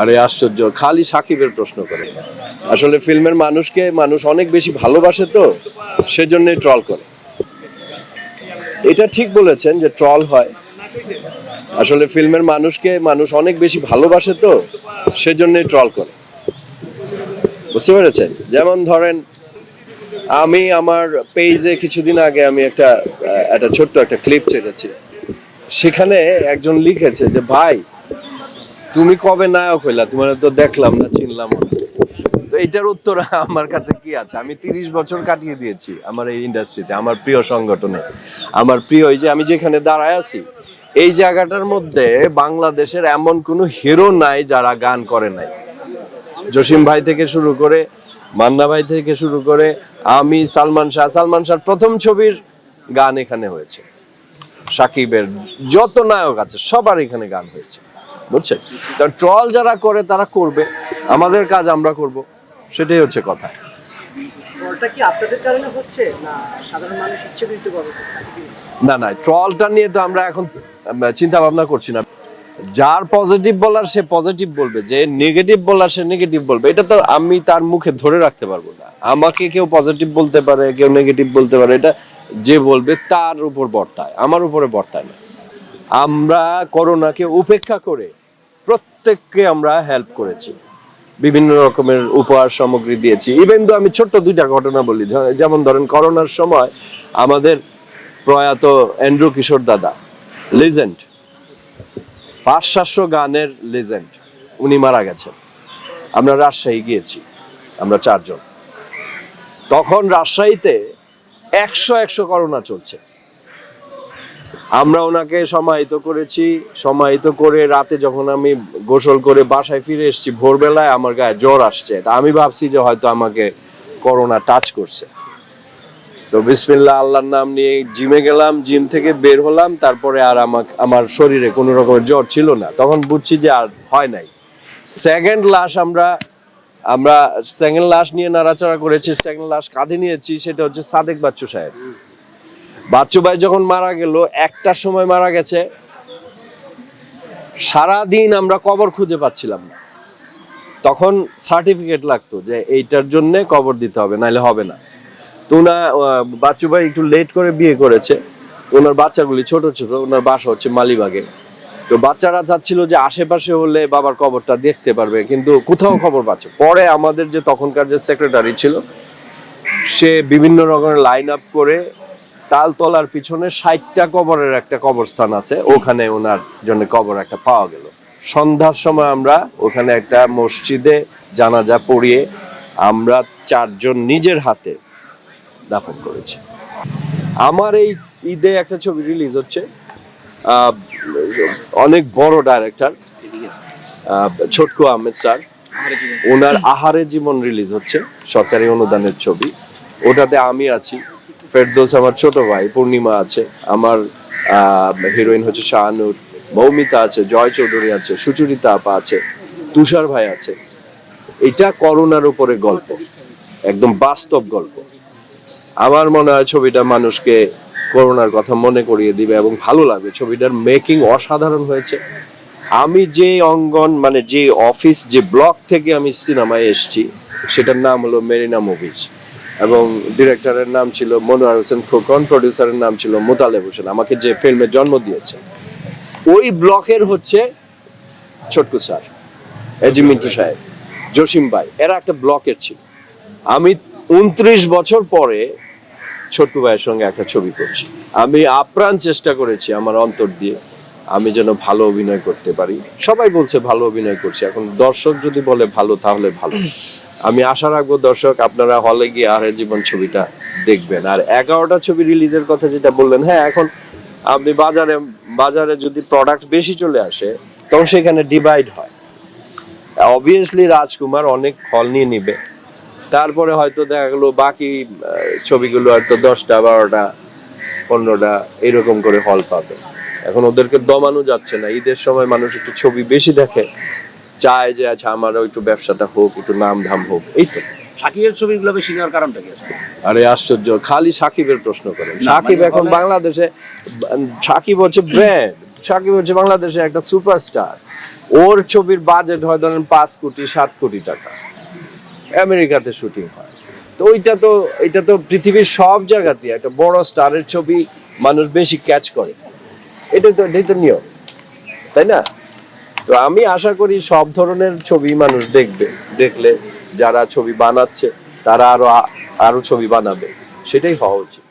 আরে আশ্চর্য। খালি সাকিবের প্রশ্ন করে। আসলে ফিল্মের মানুষকে মানুষ অনেক বেশি ভালোবাসে তো, সেজন্যই ট্রল করে। এটা ঠিক বলেছেন যে ট্রল হয়। আসলে ফিল্মের মানুষকে মানুষ অনেক বেশি ভালোবাসে তো, সেজন্যই ট্রল করে। বুঝতে পেরেছেন? যেমন ধরেন, আমি আমার পেজে কিছুদিন আগে আমি একটা একটা ছোট্ট একটা ক্লিপ ছেড়েছি। সেখানে একজন লিখেছে যে, ভাই তুমি কবে নায়ক হইলা? তোমার তো দেখলাম না, চিনলাম তো এটার উত্তর আমার কাছে কি আছে? আমি তিরিশ বছর কাটিয়ে দিয়েছি আমার এই ইন্ডাস্ট্রিতে আমার প্রিয় সংগঠনে। আমার প্রিয় এই যে আমি যেখানে দাঁড়ায় আছি, এই জায়গাটার মধ্যে বাংলাদেশের এমন কোনো হিরো নাই যারা গান করে নাই। জসিম ভাই থেকে শুরু করে, মান্না ভাই থেকে শুরু করে, আমি, সালমান শাহ। সালমান শাহর প্রথম ছবির গান এখানে হয়েছে। সাকিবের যত নায়ক আছে, সবার এখানে গান হয়েছে। বুঝছেন? তা ট্রল যারা করে তারা করবে। আমাদের কাজ আমরা করব। সেটাই হচ্ছে কথা। না না ট্রলটা নিয়ে তো আমরা এখন চিন্তা ভাবনা করছি না। যার পজিটিভ বলার সে পজিটিভ বলবে। যে নেগেটিভ বলার সে নেগেটিভ বলবে। এটা তো আমি তার মুখে ধরে রাখতে পারব না। আমাকে কেউ পজিটিভ বলতে পারে কেউ নেগেটিভ বলতে পারে। এটা যে বলবে তার উপর বর্তায়। আমার উপরে বর্তায় না। আমরা করোনাকে উপেক্ষা করে প্রত্যেককে আমরা হেল্প করেছি। বিভিন্ন রকমের উপহার সামগ্রী দিয়েছি। ইভেন তো আমি ছোট্ট দুইটা ঘটনা বলি যেমন ধরেন করোনার সময় আমাদের প্রয়াত অ্যান্ড্রু কিশোর দাদা লিজেন্ড পাঁচ সাতশো গানের লিজেন্ড উনি মারা গেছেন। আমরা রাজশাহী গিয়েছি, আমরা চারজন। তখন রাজশাহীতে একশো একশো করোনা চলছে। আমরা ওনাকে সমাহিত করেছি। সমাহিত করে রাতে যখন আমি গোসল করে বাসায় ফিরে এসেছি, ভোরবেলায় আমার গায়ে জ্বর আসছে। তা আমি ভাবছি যে হয়তো আমাকে করোনা টাচ করছে। তো বিসমিল্লাহ, আল্লাহর নাম নিয়ে জিমে গেলাম, জিম থেকে বের হলাম, তারপরে আর আমাকে আমার শরীরে কোনো রকমের জ্বর ছিল না। তখন বুঝছি যে আর হয় নাই। সেকেন্ড লাশ আমরা আমরা সেকেন্ড লাশ নিয়ে নাড়াচাড়া করেছি সেকেন্ড লাশ কাঁধে নিয়েছি, সেটা হচ্ছে সাদেক বাচ্চু সাহেব। বাচ্চু ভাই যখন মারা গেল একটার সময় মারা গেছে সারা দিন আমরা কবর খুঁজে পাচ্ছিলাম না। তখন সার্টিফিকেট লাগতো যে এইটার জন্য কবর দিতে হবে নাহলে হবে না। তো আহ, বাচ্চু ভাই একটু লেট করে বিয়ে করেছে। ওনার বাচ্চাগুলি ছোট ছোট ওনার বাসা হচ্ছে মালিবাগে। তো বাচ্চারা চাচ্ছিল যে আশেপাশে হলে বাবার কবরটা দেখতে পারবে কিন্তু কোথাও খবর পাচ্ছে। পরে আমাদের যে তখনকার যে সেক্রেটারি ছিল সে বিভিন্ন রকমের লাইন আপ করে তালতলার পিছনে ষাটটা কবরের একটা কবরস্থান আছে। ওখানে ওনার জন্য কবর একটা পাওয়া গেল। সন্ধ্যার সময় আমরা ওখানে একটা মসজিদে জানাজা পড়িয়ে আমরা চারজন নিজের হাতে দাফন করেছি। আমার এই ঈদে একটা ছবি রিলিজ হচ্ছে। অনেক বড় ডাইরেক্টর ছোটকু আহমেদ স্যার। ওনার আহারে জীবন রিলিজ হচ্ছে। সরকারি অনুদানের ছবি। ওটাতে আমি আছি। ফেরদৌস আমার ছোট ভাই, পূর্ণিমা আছে, আমার হিরোইন হচ্ছে শাহানুর, মৌমিতা আছে, জয় চৌধুরী আছে, সুচরিতা আপা আছে, তুষার ভাই আছে। এটা করোনার উপরে গল্প, একদম বাস্তব গল্প। আমার মনে হয় ছবিটা মানুষকে করোনার কথা মনে করিয়ে দিবে এবং ভালো লাগবে। ছবিটার মেকিং অসাধারণ হয়েছে। আমি যে অঙ্গন মানে যে অফিস যে ব্লক থেকে আমি সিনেমায় এসেছি, সেটার নাম হলো মেরিনা মুভিজ। এবং ডিরেক্টরের নাম ছিল মনোয়ার হোসেন খোকন প্রডিউসারের নাম ছিল মোতালেব হোসেন। আমাকে যে ফিল্মে জন্ম দিয়েছে, ওই ব্লকের হচ্ছে ছোটকু স্যার এজি মিন্টু সাহেব, জসিম ভাই, এরা একটা ব্লকের ছিল। আমি উনত্রিশ বছর পরে ছোটকু ভাইয়ের সঙ্গে একটা ছবি করছি। আমি আপ্রাণ চেষ্টা করেছি আমার অন্তর দিয়ে, আমি যেন ভালো অভিনয় করতে পারি। সবাই বলছে, ভালো অভিনয় করছি। এখন দর্শক যদি বলে, ভালো, তাহলে ভালো। আমি আশা রাখব দর্শক, আপনারা হলে গিয়ে আরে জীবন ছবিটা দেখবেন। আর এগারোটা ছবি রিলিজের কথা যেটা বললেন হ্যাঁ এখন আপনি বাজারে বাজারে যদি প্রোডাক্ট বেশি চলে আসে, তখন সেখানে ডিভাইড হয়। অবভিয়াসলি রাজকুমার অনেক হল নিয়ে নিবে। তারপরে হয়তো দেখা গেলো বাকি ছবিগুলো হয়তো দশটা, বারোটা, পনেরোটা এরকম করে হল পাবে। এখন ওদেরকে দমানো যাচ্ছে না। ঈদের সময় মানুষ একটু ছবি বেশি দেখে চায় যে আচ্ছা আমারও একটু ব্যবসাটা হোক একটু নাম ধাম হোক এই তো। সাকিবের ছবিগুলো বেশি নেওয়ার কারণটা কি আরে আশ্চর্য। খালি সাকিবের প্রশ্ন করেন। সাকিব মানে এখন বাংলাদেশে সাকিব হচ্ছে ব্র্যান্ড সাকিব হচ্ছে বাংলাদেশে একটা সুপারস্টার ওর ছবির বাজেট হয় ধরেন পাঁচ কোটি সাত কোটি টাকা। আমেরিকাতে শুটিং হয়। তো ওইটা তো এটা তো পৃথিবীর সব জায়গাতে একটা বড় স্টারের ছবি মানুষ বেশি ক্যাচ করে। এটা তো এটাই তো নিয়ম। তাই না? তো আমি আশা করি সব ধরনের ছবি মানুষ দেখবে, দেখলে যারা ছবি বানাচ্ছে তারা আরও আরও ছবি বানাবে, সেটাই হওয়া উচিত।